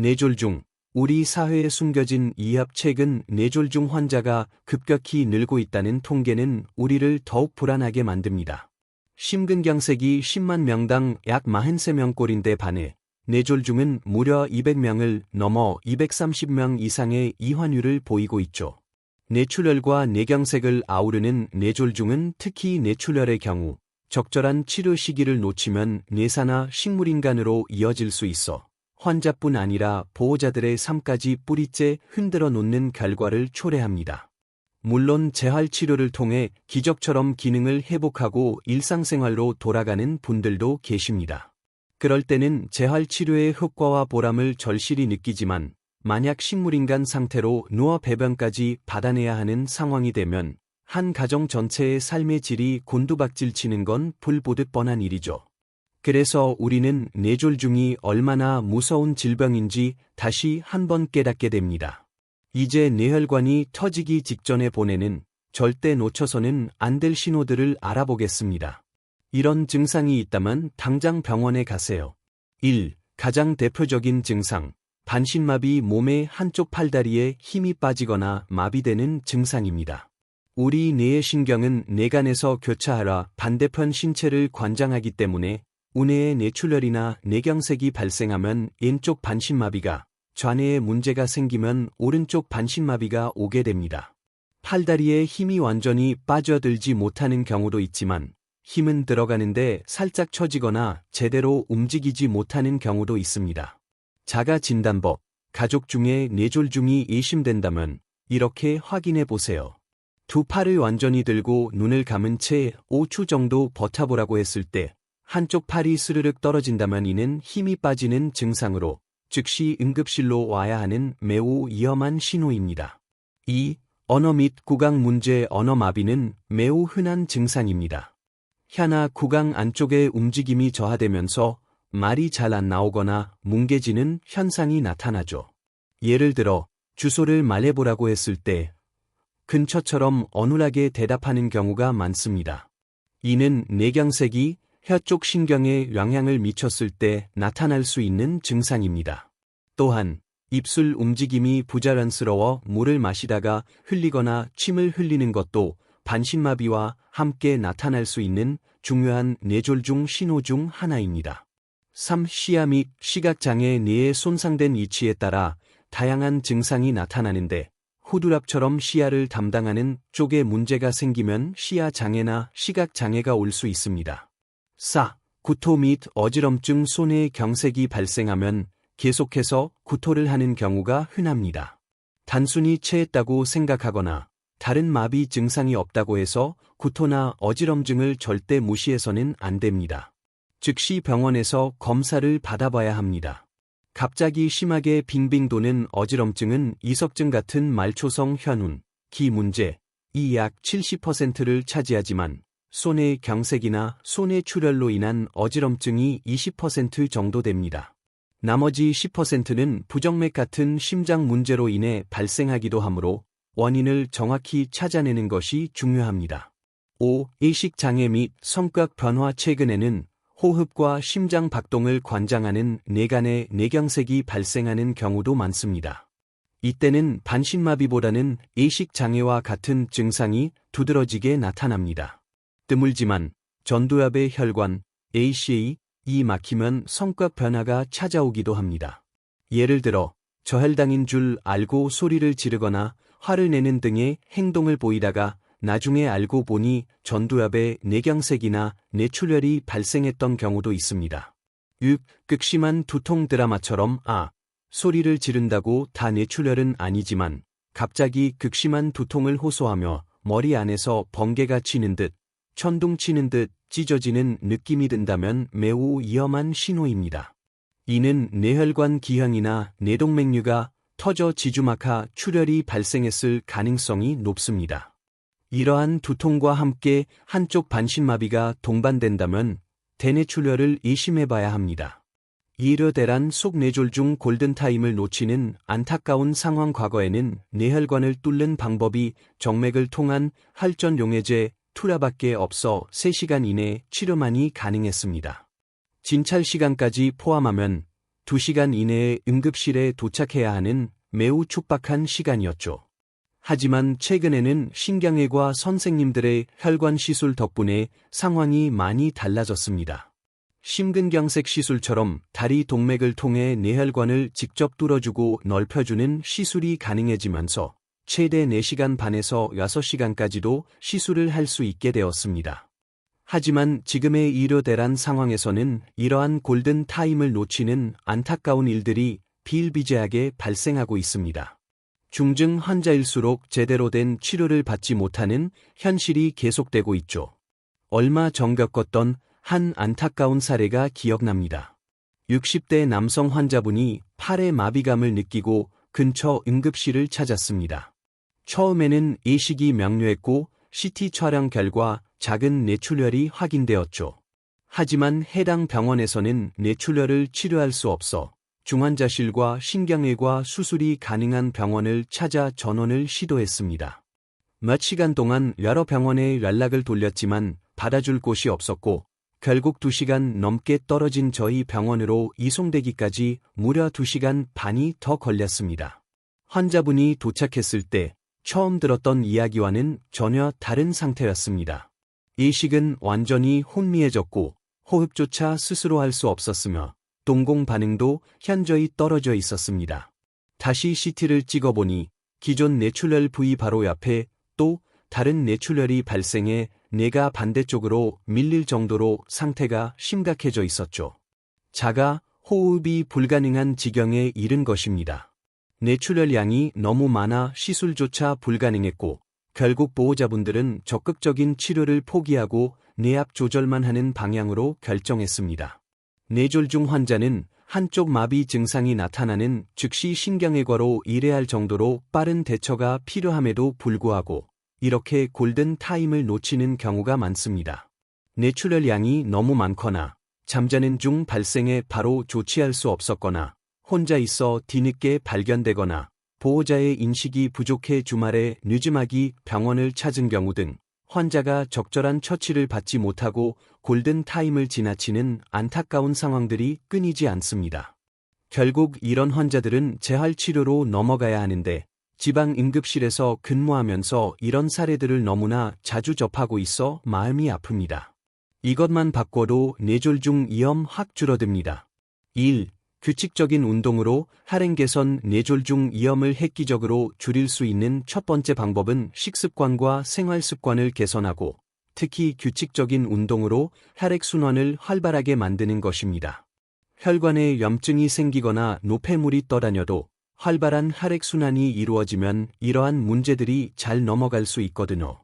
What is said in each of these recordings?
뇌졸 중 우리 사회에 숨겨진 이합 최근 뇌졸 중 환자가 급격히 늘고 있다는 통계는 우리를 더욱 불안하게 만듭니다. 심근경색이 10만 명당 약 43명꼴인데 반해 뇌졸중은 무려 200명을 넘어 230명 이상의 이환율을 보이고 있죠. 뇌출혈과 뇌경색을 아우르는 뇌졸중은 특히 뇌출혈의 경우 적절한 치료 시기를 놓치면 뇌사나 식물인간으로 이어질 수 있어 환자뿐 아니라 보호자들의 삶까지 뿌리째 흔들어 놓는 결과를 초래합니다. 물론 재활치료를 통해 기적처럼 기능을 회복하고 일상생활로 돌아가는 분들도 계십니다. 그럴 때는 재활치료의 효과와 보람을 절실히 느끼지만 만약 식물인간 상태로 누워 배변까지 받아내야 하는 상황이 되면 한 가정 전체의 삶의 질이 곤두박질 치는 건 불보듯 뻔한 일이죠. 그래서 우리는 뇌졸중이 얼마나 무서운 질병인지 다시 한번 깨닫게 됩니다. 이제 뇌혈관이 터지기 직전에 보내는 절대 놓쳐서는 안 될 신호들을 알아보겠습니다. 이런 증상이 있다면 당장 병원에 가세요. 1. 가장 대표적인 증상. 반신마비 몸의 한쪽 팔다리에 힘이 빠지거나 마비되는 증상입니다. 우리 뇌의 신경은 뇌간에서 교차하라 반대편 신체를 관장하기 때문에 우뇌의 뇌출혈이나 뇌경색이 발생하면 왼쪽 반신마비가 좌뇌에 문제가 생기면 오른쪽 반신마비가 오게 됩니다. 팔다리에 힘이 완전히 빠져들지 못하는 경우도 있지만 힘은 들어가는데 살짝 처지거나 제대로 움직이지 못하는 경우도 있습니다. 자가 진단법, 가족 중에 뇌졸중이 의심된다면 이렇게 확인해 보세요. 두 팔을 완전히 들고 눈을 감은 채 5초 정도 버텨보라고 했을 때 한쪽 팔이 스르륵 떨어진다면 이는 힘이 빠지는 증상으로 즉시 응급실로 와야 하는 매우 위험한 신호입니다. 2. 언어 및 구강 문제 언어 마비는 매우 흔한 증상입니다. 혀나 구강 안쪽의 움직임이 저하되면서 말이 잘 안 나오거나 뭉개지는 현상이 나타나죠. 예를 들어 주소를 말해보라고 했을 때 근처처럼 어눌하게 대답하는 경우가 많습니다. 이는 뇌경색이 혀 쪽 신경에 영향을 미쳤을 때 나타날 수 있는 증상입니다. 또한 입술 움직임이 부자연스러워 물을 마시다가 흘리거나 침을 흘리는 것도 반신마비와 함께 나타날 수 있는 중요한 뇌졸중 신호 중 하나입니다. 3. 시야 및 시각장애 뇌의 손상된 위치에 따라 다양한 증상이 나타나는데 후두랍처럼 시야를 담당하는 쪽에 문제가 생기면 시야 장애나 시각 장애가 올 수 있습니다. 4. 구토 및 어지럼증 손의 경색이 발생하면 계속해서 구토를 하는 경우가 흔합니다. 단순히 체했다고 생각하거나 다른 마비 증상이 없다고 해서 구토나 어지럼증을 절대 무시해서는 안 됩니다. 즉시 병원에서 검사를 받아봐야 합니다. 갑자기 심하게 빙빙 도는 어지럼증은 이석증 같은 말초성 현운, 기 문제, 이 약 70%를 차지하지만 손의 경색이나 손의 출혈로 인한 어지럼증이 20% 정도 됩니다. 나머지 10%는 부정맥 같은 심장 문제로 인해 발생하기도 하므로 원인을 정확히 찾아내는 것이 중요합니다. 5. 의식장애 및 성격 변화 최근에는 호흡과 심장 박동을 관장하는 뇌간의 뇌경색이 발생하는 경우도 많습니다. 이때는 반신마비보다는 의식장애와 같은 증상이 두드러지게 나타납니다. 드물지만 전두엽의 혈관, ACA, 이 막히면 성격 변화가 찾아오기도 합니다. 예를 들어 저혈당인 줄 알고 소리를 지르거나 화를 내는 등의 행동을 보이다가 나중에 알고 보니 전두엽에 뇌경색이나 뇌출혈이 발생했던 경우도 있습니다. 6. 극심한 두통 드라마처럼 아, 소리를 지른다고 다 뇌출혈은 아니지만 갑자기 극심한 두통을 호소하며 머리 안에서 번개가 치는 듯 천둥 치는 듯 찢어지는 느낌이 든다면 매우 위험한 신호입니다. 이는 뇌혈관 기형이나 뇌동맥류가 터져 지주막하 출혈이 발생했을 가능성이 높습니다. 이러한 두통과 함께 한쪽 반신마비가 동반된다면 대뇌출혈을 의심해봐야 합니다. 이르대란 속뇌졸 중 골든타임을 놓치는 안타까운 상황 과거에는 뇌혈관을 뚫는 방법이 정맥을 통한 할전용해제 투라밖에 없어 3시간 이내 치료만이 가능했습니다. 진찰 시간까지 포함하면 2시간 이내에 응급실에 도착해야 하는 매우 촉박한 시간이었죠. 하지만 최근에는 신경외과 선생님들의 혈관 시술 덕분에 상황이 많이 달라졌습니다. 심근경색 시술처럼 다리 동맥을 통해 뇌혈관을 직접 뚫어주고 넓혀주는 시술이 가능해지면서 최대 4시간 반에서 6시간까지도 시술을 할 수 있게 되었습니다. 하지만 지금의 의료대란 상황에서는 이러한 골든 타임을 놓치는 안타까운 일들이 비일비재하게 발생하고 있습니다. 중증 환자일수록 제대로 된 치료를 받지 못하는 현실이 계속되고 있죠. 얼마 전 겪었던 한 안타까운 사례가 기억납니다. 60대 남성 환자분이 팔에 마비감을 느끼고 근처 응급실을 찾았습니다. 처음에는 예식이 명료했고 CT 촬영 결과 작은 뇌출혈이 확인되었죠. 하지만 해당 병원에서는 뇌출혈을 치료할 수 없어 중환자실과 신경외과 수술이 가능한 병원을 찾아 전원을 시도했습니다. 몇 시간 동안 여러 병원에 연락을 돌렸지만 받아줄 곳이 없었고 결국 2시간 넘게 떨어진 저희 병원으로 이송되기까지 무려 2시간 반이 더 걸렸습니다. 환자분이 도착했을 때 처음 들었던 이야기와는 전혀 다른 상태였습니다. 이식은 완전히 혼미해졌고 호흡조차 스스로 할 수 없었으며 동공 반응도 현저히 떨어져 있었습니다. 다시 CT를 찍어보니 기존 뇌출혈 부위 바로 옆에 또 다른 뇌출혈이 발생해 뇌가 반대쪽으로 밀릴 정도로 상태가 심각해져 있었죠. 자가 호흡이 불가능한 지경에 이른 것입니다. 뇌출혈량이 너무 많아 시술조차 불가능했고 결국 보호자분들은 적극적인 치료를 포기하고 뇌압 조절만 하는 방향으로 결정했습니다. 뇌졸중 환자는 한쪽 마비 증상이 나타나는 즉시 신경외과로 일해할 정도로 빠른 대처가 필요함에도 불구하고 이렇게 골든 타임을 놓치는 경우가 많습니다. 뇌출혈량이 너무 많거나 잠자는 중 발생해 바로 조치할 수 없었거나 혼자 있어 뒤늦게 발견되거나 보호자의 인식이 부족해 주말에 늦음하기 병원을 찾은 경우 등 환자가 적절한 처치를 받지 못하고 골든 타임을 지나치는 안타까운 상황들이 끊이지 않습니다. 결국 이런 환자들은 재활치료로 넘어가야 하는데 지방 응급실에서 근무하면서 이런 사례들을 너무나 자주 접하고 있어 마음이 아픕니다. 이것만 바꿔도 뇌졸중 위험 확 줄어듭니다. 1. 규칙적인 운동으로 할행 개선 뇌졸 중 위험을 획기적으로 줄일 수 있는 첫 번째 방법은 식습관과 생활 습관을 개선하고 특히 규칙적인 운동으로 혈액순환을 활발하게 만드는 것입니다. 혈관에 염증이 생기거나 노폐물이 떠다녀도 활발한 혈액순환이 이루어지면 이러한 문제들이 잘 넘어갈 수 있거든요.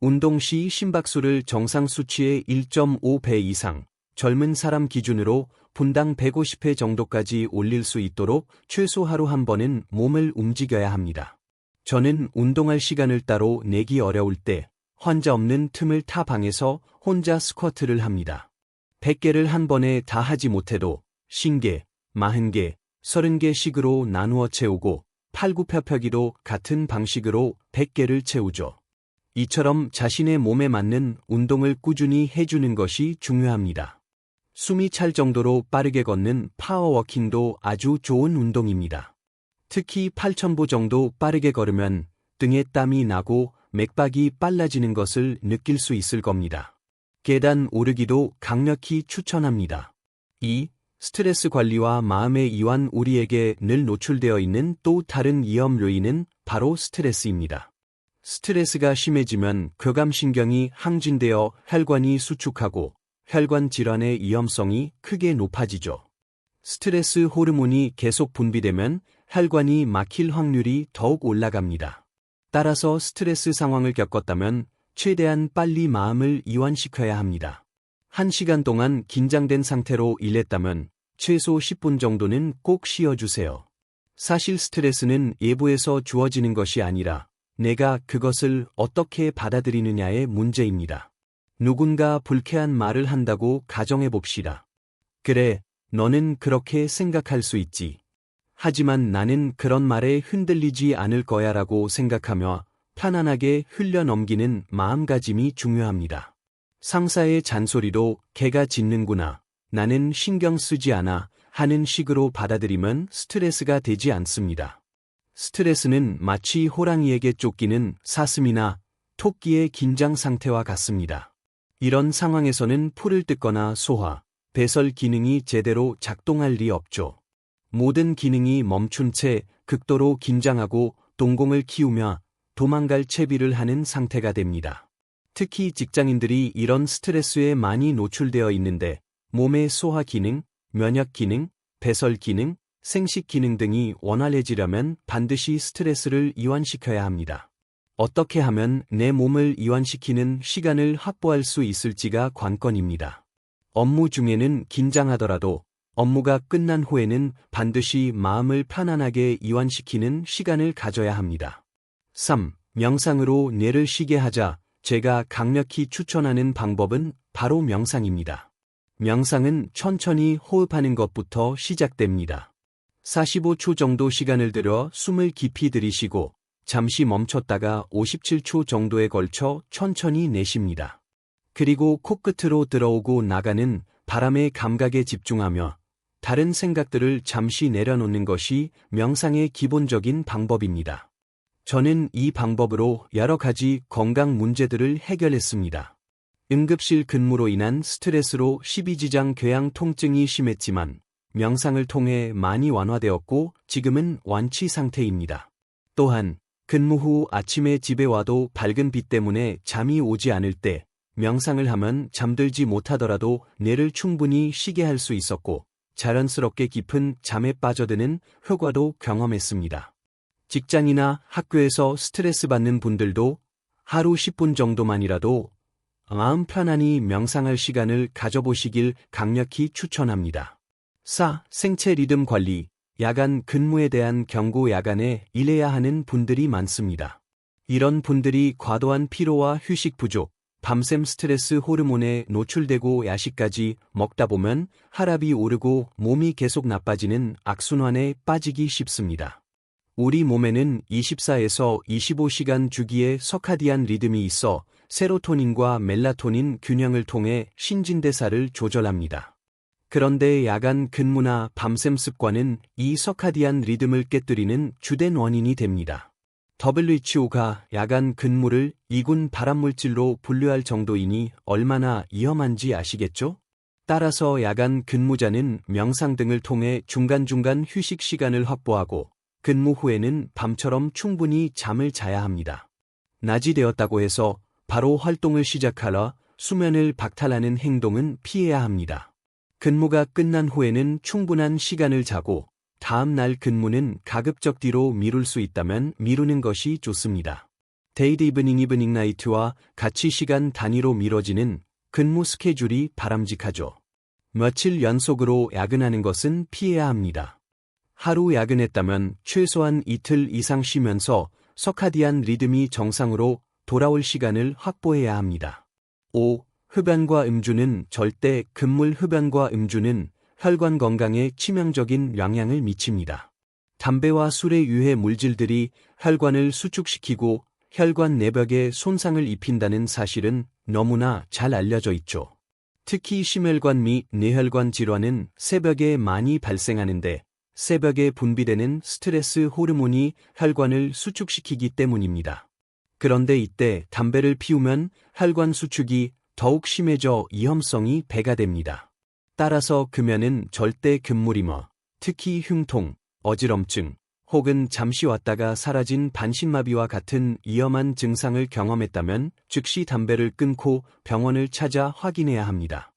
운동 시 심박수를 정상 수치의 1.5배 이상, 젊은 사람 기준으로 분당 150회 정도까지 올릴 수 있도록 최소 하루 한 번은 몸을 움직여야 합니다. 저는 운동할 시간을 따로 내기 어려울 때 환자 없는 틈을 타 방에서 혼자 스쿼트를 합니다. 100개를 한 번에 다 하지 못해도 50개, 40개, 30개 씩으로 나누어 채우고 팔굽혀펴기도 같은 방식으로 100개를 채우죠. 이처럼 자신의 몸에 맞는 운동을 꾸준히 해주는 것이 중요합니다. 숨이 찰 정도로 빠르게 걷는 파워워킹도 아주 좋은 운동입니다. 특히 8,000보 정도 빠르게 걸으면 등에 땀이 나고 맥박이 빨라지는 것을 느낄 수 있을 겁니다. 계단 오르기도 강력히 추천합니다. 2. 스트레스 관리와 마음의 이완 우리에게 늘 노출되어 있는 또 다른 위험 요인은 바로 스트레스입니다. 스트레스가 심해지면 교감신경이 항진되어 혈관이 수축하고 혈관 질환의 위험성이 크게 높아지죠. 스트레스 호르몬이 계속 분비되면 혈관이 막힐 확률이 더욱 올라갑니다. 따라서 스트레스 상황을 겪었다면 최대한 빨리 마음을 이완시켜야 합니다. 1시간 동안 긴장된 상태로 일했다면 최소 10분 정도는 꼭 쉬어주세요. 사실 스트레스는 예보에서 주어지는 것이 아니라 내가 그것을 어떻게 받아들이느냐의 문제입니다. 누군가 불쾌한 말을 한다고 가정해 봅시다. 그래, 너는 그렇게 생각할 수 있지. 하지만 나는 그런 말에 흔들리지 않을 거야 라고 생각하며 편안하게 흘려 넘기는 마음가짐이 중요합니다. 상사의 잔소리도 개가 짖는구나. 나는 신경 쓰지 않아 하는 식으로 받아들이면 스트레스가 되지 않습니다. 스트레스는 마치 호랑이에게 쫓기는 사슴이나 토끼의 긴장 상태와 같습니다. 이런 상황에서는 풀을 뜯거나 소화, 배설 기능이 제대로 작동할 리 없죠. 모든 기능이 멈춘 채 극도로 긴장하고 동공을 키우며 도망갈 채비를 하는 상태가 됩니다. 특히 직장인들이 이런 스트레스에 많이 노출되어 있는데 몸의 소화 기능, 면역 기능, 배설 기능, 생식 기능 등이 원활해지려면 반드시 스트레스를 이완시켜야 합니다. 어떻게 하면 내 몸을 이완시키는 시간을 확보할 수 있을지가 관건입니다. 업무 중에는 긴장하더라도 업무가 끝난 후에는 반드시 마음을 편안하게 이완시키는 시간을 가져야 합니다. 3. 명상으로 뇌를 쉬게 하자 제가 강력히 추천하는 방법은 바로 명상입니다. 명상은 천천히 호흡하는 것부터 시작됩니다. 45초 정도 시간을 들여 숨을 깊이 들이쉬고 잠시 멈췄다가 57초 정도에 걸쳐 천천히 내쉽니다. 그리고 코끝으로 들어오고 나가는 바람의 감각에 집중하며 다른 생각들을 잠시 내려놓는 것이 명상의 기본적인 방법입니다. 저는 이 방법으로 여러 가지 건강 문제들을 해결했습니다. 응급실 근무로 인한 스트레스로 십이지장 궤양 통증이 심했지만 명상을 통해 많이 완화되었고 지금은 완치 상태입니다. 또한 근무 후 아침에 집에 와도 밝은 빛 때문에 잠이 오지 않을 때 명상을 하면 잠들지 못하더라도 뇌를 충분히 쉬게 할 수 있었고 자연스럽게 깊은 잠에 빠져드는 효과도 경험했습니다. 직장이나 학교에서 스트레스 받는 분들도 하루 10분 정도만이라도 마음 편안히 명상할 시간을 가져보시길 강력히 추천합니다. 4. 생체 리듬 관리, 야간 근무에 대한 경고 야간에 일해야 하는 분들이 많습니다. 이런 분들이 과도한 피로와 휴식 부족, 밤샘 스트레스 호르몬에 노출되고 야식까지 먹다 보면 혈압이 오르고 몸이 계속 나빠지는 악순환에 빠지기 쉽습니다. 우리 몸에는 24에서 25시간 주기의 서카디안 리듬이 있어 세로토닌과 멜라토닌 균형을 통해 신진대사를 조절합니다. 그런데 야간 근무나 밤샘 습관은 이 서카디안 리듬을 깨뜨리는 주된 원인이 됩니다. WHO가 야간 근무를 이군 발암물질로 분류할 정도이니 얼마나 위험한지 아시겠죠? 따라서 야간 근무자는 명상 등을 통해 중간중간 휴식 시간을 확보하고 근무 후에는 밤처럼 충분히 잠을 자야 합니다. 낮이 되었다고 해서 바로 활동을 시작하라 수면을 박탈하는 행동은 피해야 합니다. 근무가 끝난 후에는 충분한 시간을 자고 다음 날 근무는 가급적 뒤로 미룰 수 있다면 미루는 것이 좋습니다. 데이드 이브닝 이브닝 나이트와 같이 시간 단위로 미뤄지는 근무 스케줄이 바람직하죠. 며칠 연속으로 야근하는 것은 피해야 합니다. 하루 야근했다면 최소한 이틀 이상 쉬면서 서카디안 리듬이 정상으로 돌아올 시간을 확보해야 합니다. 5. 흡연과 음주는 절대 금물 흡연과 음주는 혈관 건강에 치명적인 영향을 미칩니다. 담배와 술의 유해 물질들이 혈관을 수축시키고 혈관 내벽에 손상을 입힌다는 사실은 너무나 잘 알려져 있죠. 특히 심혈관 및 뇌혈관 질환은 새벽에 많이 발생하는데 새벽에 분비되는 스트레스 호르몬이 혈관을 수축시키기 때문입니다. 그런데 이때 담배를 피우면 혈관 수축이 더욱 심해져 위험성이 배가 됩니다. 따라서 금연은 절대 금물이며 특히 흉통, 어지럼증, 혹은 잠시 왔다가 사라진 반신마비와 같은 위험한 증상을 경험했다면 즉시 담배를 끊고 병원을 찾아 확인해야 합니다.